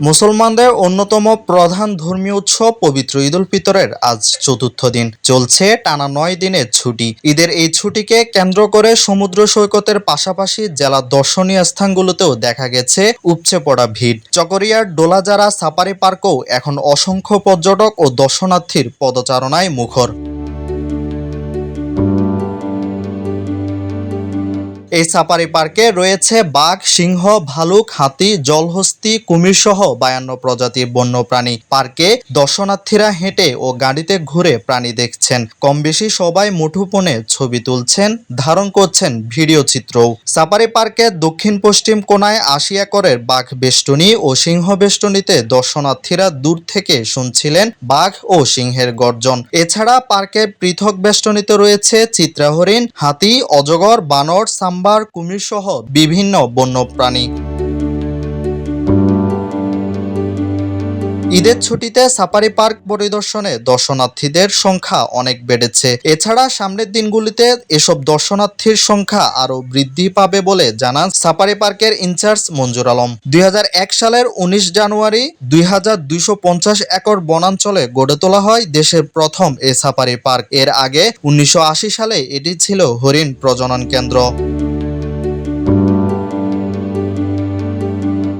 মুসলমানদের অন্যতম প্রধান ধর্মীয় উৎসব পবিত্র ঈদুল ফিতরের আজ চতুর্থ দিন। চলছে টানা নয় দিনের ছুটি। ঈদের এই ছুটিকে কেন্দ্র করে সমুদ্র সৈকতের পাশাপাশি জেলার দর্শনীয় স্থানগুলোতেও দেখা গেছে উপচে পড়া ভিড়। চকরিয়ার ডোলাজারা সাফারি পার্কও এখন অসংখ্য পর্যটক ও দর্শনার্থীর পদচারণায় মুখর। এই সাফারি পার্কে রয়েছে বাঘ, সিংহ, ভালুক, হাতি, জলহস্তি, কুমির সহ বায়ান্ন প্রজাতির বন্যপ্রাণী। পার্কে দর্শনার্থীরা হেঁটে ও গাড়িতে ঘুরে প্রাণী দেখছেন। কম বেশি সবাই মুঠোফোনে ছবি তুলছেন, ধারণ করছেন ভিডিও চিত্রও। সাফারি পার্কের দক্ষিণ পশ্চিম কোনায় আশি একরের বাঘ বেষ্টনী ও সিংহ বেষ্টনীতে দর্শনার্থীরা দূর থেকে শুনছিলেন বাঘ ও সিংহের গর্জন। এছাড়া পার্কের পৃথক বেষ্টনীতে রয়েছে চিত্রাহরিণ, হাতি, অজগর, বানর সাম্বার কুমির সহ বিভিন্ন বন্যপ্রাণী। ঈদের ছুটিতে সাফারি পার্ক পরিদর্শনে দর্শনার্থীদের সংখ্যা অনেক বেড়েছে। এছাড়া সামনের দিনগুলিতে এসব দর্শনার্থীর সংখ্যা আরও বৃদ্ধি পাবে বলে জানান সাফারি পার্কের ইনচার্জ মঞ্জুর আলম। দুই হাজার এক সালের উনিশ জানুয়ারি দুই হাজার দুইশো পঞ্চাশ একর বনাঞ্চলে গড়ে তোলা হয় দেশের প্রথম এ সাফারি পার্ক। এর আগে উনিশশো আশি সালে এটি ছিল হরিণ প্রজনন কেন্দ্র।